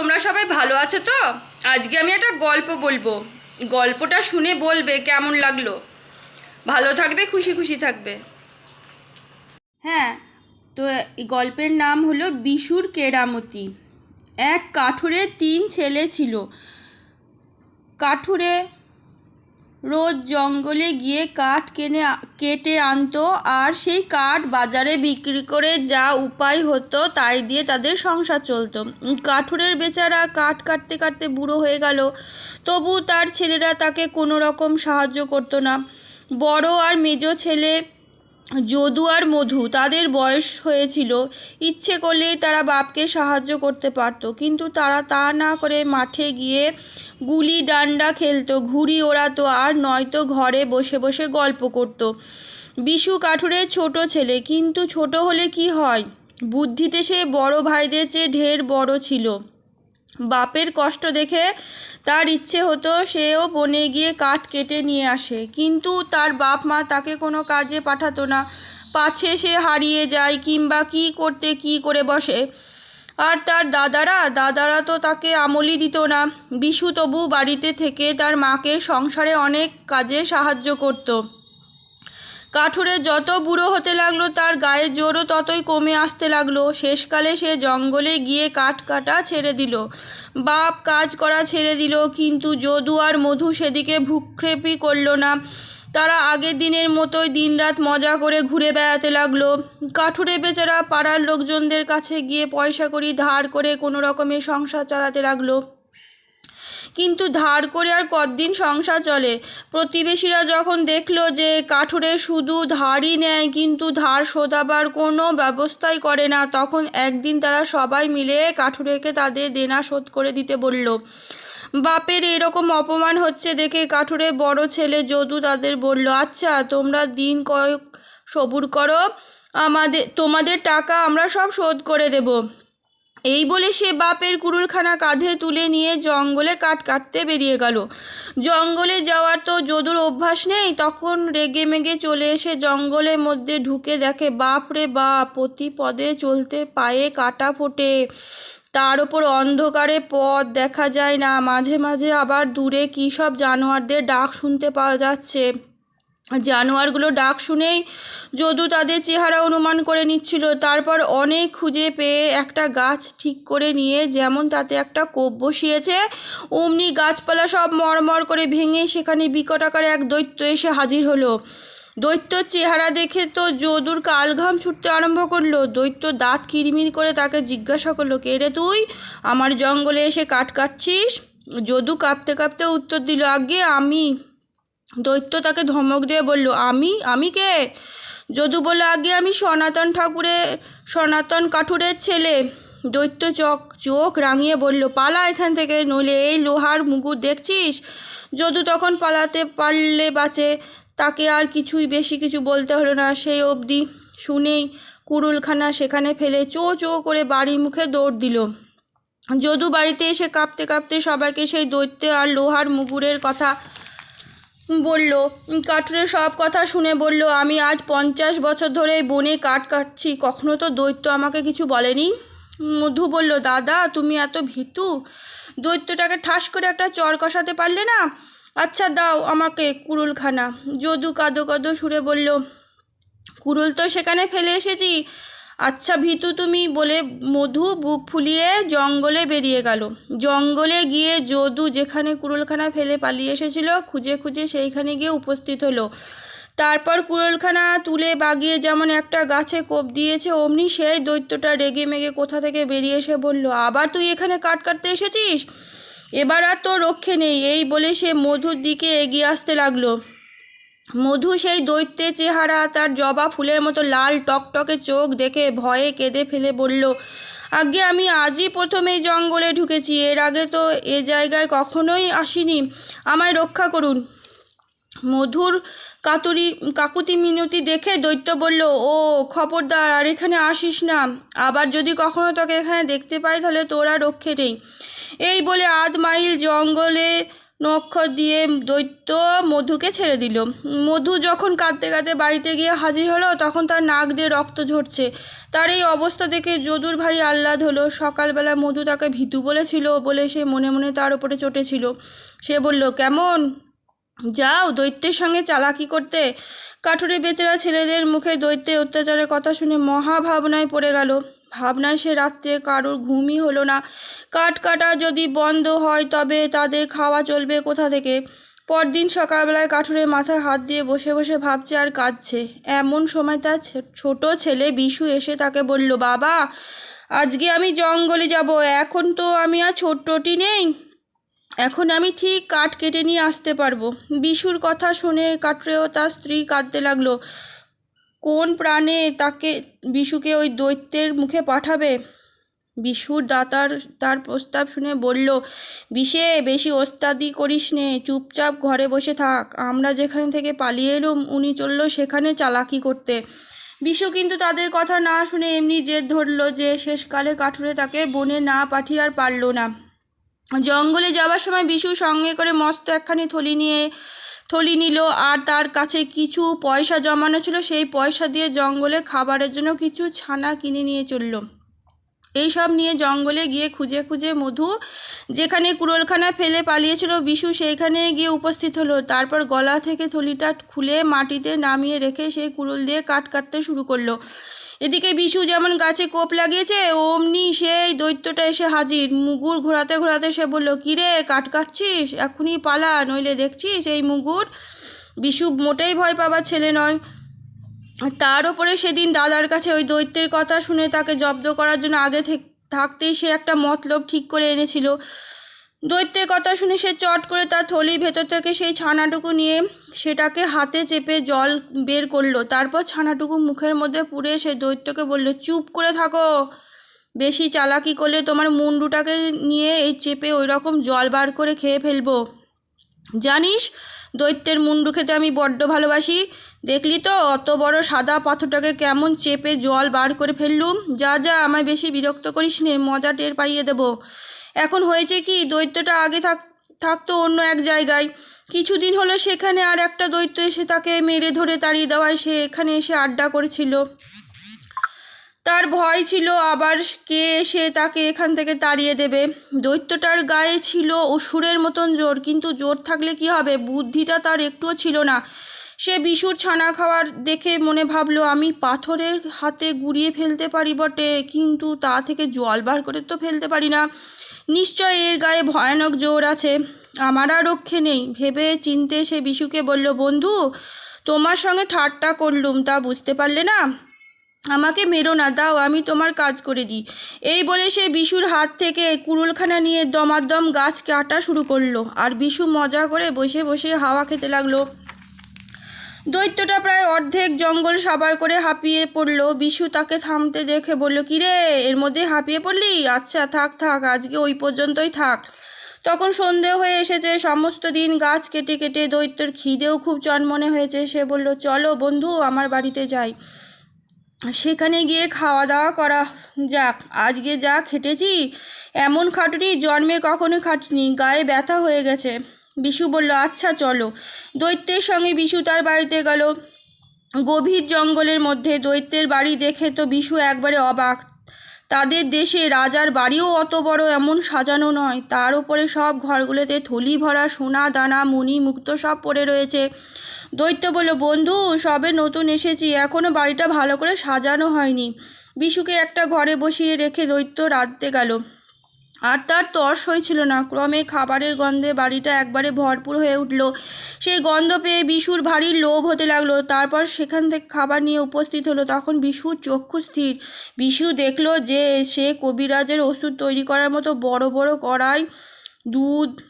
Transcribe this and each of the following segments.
তোমরা সবাই ভালো আছো তো? আজকে আমি একটা গল্প বলব। গল্পটা শুনে বলবে কেমন লাগল। ভালো থাকবে, খুশি খুশি থাকবে। হ্যাঁ তো এই গল্পের নাম হলো বিশুর কেরামতি। এক কাঠুরে তিন ছেলে ছিল। কাঠুরে রোজ জঙ্গলে গিয়ে কাঠ কেনে কেটে আনতো, আর সেই কাঠ বাজারে বিক্রি করে যা উপায় হতো তাই দিয়ে তাদের সংসার চলতো। কাঠুরের বেচারা কাঠ কাটতে কাটতে বুড়ো হয়ে গেল। তবু তার ছেলেরা তাকে কোনো রকম সাহায্য করতো না। বড় আর মেজ ছেলে যদু আর মধু তাদের বয়স হয়েছিল। ইচ্ছে করলেই তারা বাপকে সাহায্য করতে পারতো, কিন্তু তারা তা না করে মাঠে গিয়ে গুলি ডান্ডা খেলতো। ঘুড়ি ওড়াতো আর নয়তো ঘরে বসে বসে গল্প করতো। বিশু কাঠুরের ছোট ছেলে, কিন্তু ছোট হলে কি হয়? বুদ্ধিতে সে বড় ভাইদের চেয়ে ঢের বড় ছিল। বাপের কষ্ট দেখে তার ইচ্ছে হতো সেও বনে গিয়ে কাঠ কেটে নিয়ে আসে। কিন্তু তার বাপ মা তাকে কোনো কাজে পাঠাতো না। পাছে সে হারিয়ে যায় কিংবা কি করতে কি করে বসে। আর তার দাদারা দাদারা তো তাকে আমলই দিত না। বিশু তবু বাড়িতে থেকে তার মাকে সংসারে অনেক কাজে সাহায্য করতো। কাঠুরে যত বুড়ো হতে লাগল, তার গায়ের জোরও ততই কমে আসতে লাগল। শেষকালে সে জঙ্গলে গিয়ে কাঠ কাটা ছেড়ে দিল। বাপ কাজ করা ছেড়ে দিল, কিন্তু যদু আর মধু সেদিকে ভূক্ষেপই করল না। তারা আগের দিনের মতোই দিনরাত মজা করে ঘুরে বেড়াতে লাগল। কাঠুরে বেচারা পাড়ার লোকজনদের কাছে গিয়ে পয়সা করি ধার করে কোনো রকমের সংসার চালাতে লাগল। কিন্তু ধার করে আর কতদিন সংসার চলে? প্রতিবেশীরা যখন দেখল যে কাঠুরে শুধু ধারই নেয়, কিন্তু ধার শোধাবার কোনো ব্যবস্থাই করে না, তখন একদিন তারা সবাই মিলে কাঠুরেকে তাদের দেনা শোধ করে দিতে বলল, বাপের এরকম অপমান হচ্ছে দেখে কাঠুরে বড় ছেলে যদু তাদের বলল আচ্ছা তোমরা দিন কয়েক সবুর করো আমাদের তোমাদের টাকা আমরা সব শোধ করে দেবো। এই বলে সে বাপের কুড়ুলখানা কাঁধে তুলে নিয়ে জঙ্গলে কাঠ কাটতে বেরিয়ে গেল। জঙ্গলে যাওয়ার তো যদুর অভ্যাস নেই। তখন রেগে মেগে চলে এসে জঙ্গলের মধ্যে ঢুকে দেখে, বাপ রে বাপ প্রতি পদে চলতে পায়ে কাটা ফোটে। তার ওপর অন্ধকারে পথ দেখা যায় না। মাঝে মাঝে আবার দূরে কী সব জানোয়ারদের ডাক শুনতে পাওয়া যাচ্ছে। জানোয়ারগুলো ডাক শুনেই যদু তাদের চেহারা অনুমান করে নিচ্ছিল। তারপর অনেক খুঁজে পেয়ে একটা গাছ ঠিক করে নিয়ে যেমন তাতে একটা কোপ বসিয়েছে, অমনি গাছপালা সব মরমর করে ভেঙে সেখানে বিকট আকারে এক দৈত্য এসে হাজির হলো। দৈত্যর চেহারা দেখে তো যদুর কালঘাম ছুটতে আরম্ভ করল। দৈত্য দাঁত কিরমির করে তাকে জিজ্ঞাসা করল, কে রে তুই? আমার জঙ্গলে এসে কাঠ কাটছিস? যদু কাঁপতে কাঁপতে উত্তর দিল, আগে আমি। দৈত্য তাকে ধমক দিয়ে বলল, আমি? আমি কে? যদু বলল, আগে আমি সনাতন ঠাকুরের সনাতন কাঠুরের ছেলে। দৈত্য চোখ চোখ রাঙিয়ে বলল, পালা এখান থেকে, নইলে এই লোহার মুগুর দেখছিস? যদু তখন পালাতে পারলে বাঁচে, তাকে আর কিছুই বেশি কিছু বলতে হলো না। সেই অবধি শুনেই কুড়ুলখানা সেখানে ফেলে চো চো করে বাড়ি মুখে দৌড় দিল। যদু বাড়িতে এসে কাঁপতে কাঁপতে সবাইকে সেই দৈত্য আর লোহার মুগুরের কথা বলল, কাঠুরে সব কথা শুনে বলল, আমি আজ পঞ্চাশ বছর ধরে বনে কাঠ কাটছি, কখনো তো দৈত্য আমাকে কিছু বলেনি? মধু বলল, দাদা, তুমি এত ভীতু, দৈত্যটাকে ঠাস করে একটা চর কষাতে পারলে না? আচ্ছা দাও আমাকে কুড়ুলখানা। যদু কাদো কাদো সুরে বলল, কুড়ুল তো সেখানে ফেলে এসেছি আচ্ছা ভীতু, তুমি বলে মধু বুক ফুলিয়ে জঙ্গলে বেরিয়ে গেল। জঙ্গলে গিয়ে যদু যেখানে কুড়ুলখানা ফেলে পালিয়ে এসেছিল, খুঁজে খুঁজে সেইখানে গিয়ে উপস্থিত হলো। তারপর কুড়ুলখানা তুলে বাগিয়ে যেমন একটা গাছে কোপ দিয়েছে, অমনি সেই দৈত্যটা রেগে মেগে কোথা থেকে বেরিয়ে এসে বলল, আবার তুই এখানে কাট কাটতে এসেছিস? এবার আর তো রক্ষে নেই। এই বলে সে মধুর দিকে এগিয়ে আসতে লাগল। মধু সেই দৈত্যের চেহারা, তার জবা ফুলের মতো লাল টকটকে চোখ দেখে ভয়ে কেঁদে ফেলে বলল আগে আমি আজই প্রথম এই জঙ্গলে ঢুকেছি, এর আগে তো এ জায়গায় কখনোই আসিনি। আমায় রক্ষা করুন। মধুর কাতুরি, কাকুতি মিনতি দেখে দৈত্য বলল, ও খবরদার, আর এখানে আসিস না। আবার যদি কখনো তোকে এখানে দেখতে পাই, তাহলে তোরা রক্ষে নেই। এই বলে আধ মাইল জঙ্গলে নক্ষর দিয়ে দৈত্য মধুকে ছেড়ে দিল। মধু যখন কাঁদতে কাঁদতে বাড়িতে গিয়ে হাজির হলো, তখন তার নাক দিয়ে রক্ত ঝরছে। তার এই অবস্থা দেখে যদুর ভারী আহ্লাদ হলো। সকালবেলা মধু তাকে ভীতু বলেছিল বলে সে মনে মনে তার উপরে চটেছিল। সে বলল, কেমন? যাও, দৈত্যের সঙ্গে চালাকি করতে। কাঠুরে বেচারা ছেলেদের মুখে দৈত্যের অত্যাচারের কথা শুনে মহাভাবনায় পড়ে গেল। ভাবনায় সে রাত্রে কারোর ঘুমই হলো না। কাঠ কাটা যদি বন্ধ হয় তবে তাদের খাওয়া চলবে কোথা থেকে? পরদিন সকালবেলায় কাঠুরে মাথায় হাত দিয়ে বসে বসে ভাবছে আর কাঁদছে। এমন সময় তার ছোট ছেলে বিশু এসে তাকে বলল, বাবা, আজকে আমি জঙ্গলে যাব, এখন তো আমি আর ছোট্টটি নেই। এখন আমি ঠিক কাঠ কেটে নিয়ে আসতে পারব। বিশুর কথা শুনে কাঠুরেও তার স্ত্রী কাঁদতে লাগল। কোন প্রাণে তাকে বিশুকে ওই দৈত্যের মুখে পাঠাবে? বিশুর দাতার তার প্রস্তাব শুনে বলল, বিষে, বেশি ওস্তাদি করিস নে, চুপচাপ ঘরে বসে থাক। আমরা যেখানে থেকে পালিয়ে এলুম, উনি চলল সেখানে চালাকি করতে বিশু কিন্তু তাদের কথা না শুনে এমনি জেদ ধরলো যে শেষকালে কাঠুরে তাকে বনে না পাঠিয়ে আর পারল না। জঙ্গলে যাওয়ার সময় বিশু সঙ্গে করে মস্ত একখানি থলি নিয়ে থলি নিল, আর তার কাছে কিছু পয়সা জমানো ছিল, সেই পয়সা দিয়ে জঙ্গলে খাবারের জন্য কিছু ছানা কিনে নিয়ে চলল। এইসব নিয়ে জঙ্গলে গিয়ে খুঁজে খুঁজে মধু যেখানে কুড়োলখানা ফেলে পালিয়েছিল, বিশু সেইখানে গিয়ে উপস্থিত হলো। তারপর গলা থেকে থলিটা খুলে মাটিতে নামিয়ে রেখে সেই কুড়োল দিয়ে কাঠ কাটতে শুরু করল। এদিকে বিশু যেমন গাছে কোপ লাগিয়েছে, অমনি সেই দৈত্যটা এসে হাজির। মুগুর ঘোরাতে ঘোরাতে সে বলল, কিরে কাট কাটছিস? এখনই পালা, নইলে দেখছিস এই মুগুর? বিশু মোটেই ভয় পাবার ছেলে নয়। তার ওপরে সেদিন দাদার কাছে ওই দৈত্যের কথা শুনে তাকে জব্দ করার জন্য আগে থেকে, থাকতেই সে একটা মতলব ঠিক করে এনেছিল। দৈত্যের কথা শুনে সে চট করে তার থলির ভেতর থেকে সেই ছানাটুকু নিয়ে সেটাকে হাতে চেপে জল বের করল। তারপর ছানাটুকু মুখের মধ্যে পুড়ে সে দৈত্যকে বলল, চুপ করে থাকো। বেশি চালাকি করলে তোমার মুন্ডুটাকে নিয়ে এই চেপে ওই রকম জল বার করে খেয়ে ফেলব। জানিস, দৈত্যের মুন্ডু খেতে আমি বড্ড ভালোবাসি। দেখলি তো, অত বড় সাদা পাথরটাকে কেমন চেপে জল বার করে ফেললুম। যা যা, আমায় বেশি বিরক্ত করিস নে মজা টের পাইয়ে দেবো। এখন হয়েছে কি, দৈত্যটা আগে থাক, থাকতো অন্য এক জায়গায়। কিছুদিন হলো সেখানে আর একটা দৈত্য এসে তাকে মেরে ধরে তাড়িয়ে দেওয়ায় সে এখানে এসে আড্ডা করেছিল। তার ভয় ছিল আবার কে এসে তাকে এখান থেকে তাড়িয়ে দেবে। দৈত্যটার গায়ে ছিল অসুরের মতন জোর, কিন্তু জোর থাকলে কি হবে? বুদ্ধিটা তার একটুও ছিল না। সে বিশুর ছানা খাওয়ার দেখে মনে ভাবলো, আমি পাথরের হাতে গুড়িয়ে ফেলতে পারি বটে, কিন্তু তা থেকে জল বার করে তো ফেলতে পারি না। নিশ্চয় এর গায়ে ভয়ানক জোর আছে। আমার আর রক্ষে নেই। ভেবে চিনতে সে বিশুকে বলল, বন্ধু, তোমার সঙ্গে ঠাট্টা করলুম, তা বুঝতে পারলে না? আমাকে মেরো না, দাও, আমি তোমার কাজ করে দিই। এই বলে সে বিশুর হাত থেকে কুড়ুলখানা নিয়ে দমাদম গাছ কাটা শুরু করল। আর বিশু মজা করে বসে বসে হাওয়া খেতে লাগল। দৈত্যটা প্রায় অর্ধেক জঙ্গল সাবার করে হাঁপিয়ে পড়ল। বিশু তাকে থামতে দেখে বলল, কিরে, এর মধ্যে হাঁপিয়ে পড়লি? আচ্ছা থাক থাক, আজকে ওই পর্যন্তই থাক। তখন সন্ধে হয়ে এসেছে, সমস্ত দিন গাছ কেটে কেটে দৈত্যর খিদেও খুব চনমনে হয়েছে। সে বলল, চলো বন্ধু, আমার বাড়িতে যাই। সেখানে গিয়ে খাওয়া দাওয়া করা যাক। আজকে যা খেটেছি, এমন খাটুনি জন্মে কখনো খাটনি। গায়ে ব্যথা হয়ে গেছে। বিশু বলল আচ্ছা চলো। দৈত্যের সঙ্গে বিশু তার বাড়িতে গেল। গভীর জঙ্গলের মধ্যে দৈত্যের বাড়ি দেখে তো বিশু একবারে অবাক। তাদের দেশে রাজার বাড়িও অত বড় এমন সাজানো নয়। তার উপরে সব ঘরগুলোতে থলি ভরা, সোনা, দানা, মুনি, মুক্ত সব পড়ে রয়েছে। দৈত্য বলল, বন্ধু, সবে নতুন এসেছি। এখনও বাড়িটা ভালো করে সাজানো হয়নি। বিশুকে একটা ঘরে বসিয়ে রেখে দৈত্য রাঁধতে গেল। আর তার তর্স হয়েছিল না। ক্রমে খাবারের গন্ধে বাড়িটা একবারে ভরপুর হয়ে উঠল। সেই গন্ধ পেয়ে বিশুর ভারী লোভ হতে লাগল। তারপর সেখান থেকে খাবার নিয়ে উপস্থিত হলো। তখন বিশুর চক্ষু স্থির। বিশু দেখল যে সে কবিরাজের ওষুধ তৈরি করার মতো বড় বড় কড়াই, দুধ,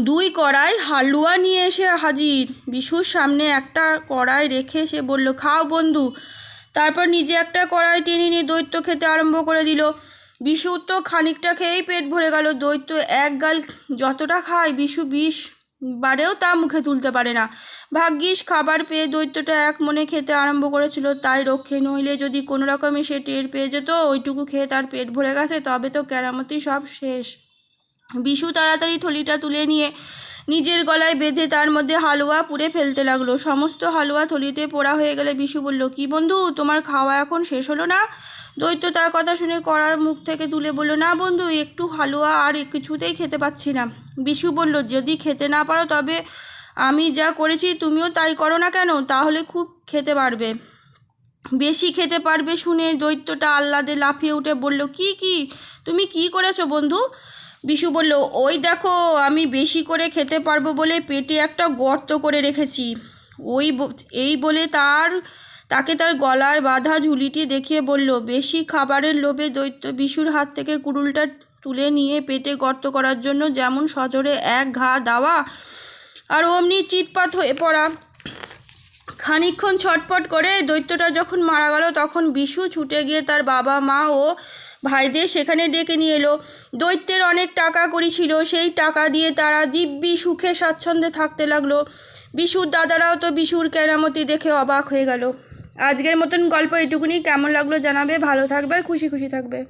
দুই কড়াই হালুয়া নিয়ে এসে হাজির। বিশুর সামনে একটা কড়াই রেখে সে বলল, খাও বন্ধু। তারপর নিজে একটা কড়াই টেনে নিয়ে দৈত্য খেতে আরম্ভ করে দিল। বিশু তো খানিকটা খেয়েই পেট ভরে গেল। দৈত্য এক গাল যতটা খায় বিশু বিষ বারেও তা মুখে তুলতে পারে না। ভাগ্যিস খাবার পেয়ে দৈত্যটা এক মনে খেতে আরম্ভ করেছিল, তাই রক্ষে নইলে যদি কোনো রকমে সে টের পেয়ে যেত, ওইটুকু খেয়ে তার পেট ভরে গেছে, তবে তো কেরামতি সব শেষ। বিশু তাড়াতাড়ি থলিটা তুলে নিয়ে নিজের গলায় বেঁধে তার মধ্যে হালুয়া পুড়ে ফেলতে লাগল। সমস্ত হালুয়া থলিতে পোড়া হয়ে গেলে বিশু বলল, কি বন্ধু, তোমার খাওয়া এখন শেষ হলো না? দৈত্য তার কথা শুনে করার মুখ থেকে তুলে বলল, না বন্ধু, একটু হালুয়া আর কিছুতেই খেতে পাচ্ছি না। বিশু বলল, যদি খেতে না পারো তবে আমি যা করেছি তুমিও তাই করো না কেন? তাহলে খুব খেতে পারবে। বেশি খেতে পারবে শুনে দৈত্যটা আহ্লাদে লাফিয়ে উঠে বলল, কি কি? তুমি কি করেছ বন্ধু? বিশু বলল, ওই দেখো, আমি বেশি করে খেতে পারব বলে পেটে একটা গর্ত করে রেখেছি। ওই এই বলে তার তাকে তার গলায় বাঁধা ঝুলিটি দেখিয়ে বলল, বেশি খাবারের লোভে দৈত্য বিশুর হাত থেকে কুড়ুলটা তুলে নিয়ে পেটে গর্ত করার জন্য যেমন সজোরে এক ঘা দেওয়া আর অমনি চিৎপাত হয়ে পড়া। খানিকক্ষণ ছটপট করে দৈত্যটা যখন মারা গেল, তখন বিশু ছুটে গিয়ে তার বাবা, মা ও ভাইদের সেখানে ডেকে নিয়ে এলো। দৈত্যের অনেক টাকা করি ছিল, সেই টাকা দিয়ে তারা দিব্যি সুখে স্বাচ্ছন্দ্যে থাকতে লাগল। বিশুর দাদারাও তো বিশুর কেরামতি দেখে অবাক হয়ে গেল। আজকের মতন গল্প এটুকুনি। কেমন লাগল জানাবে। ভালো থাকবে আর খুশি খুশি থাকবে।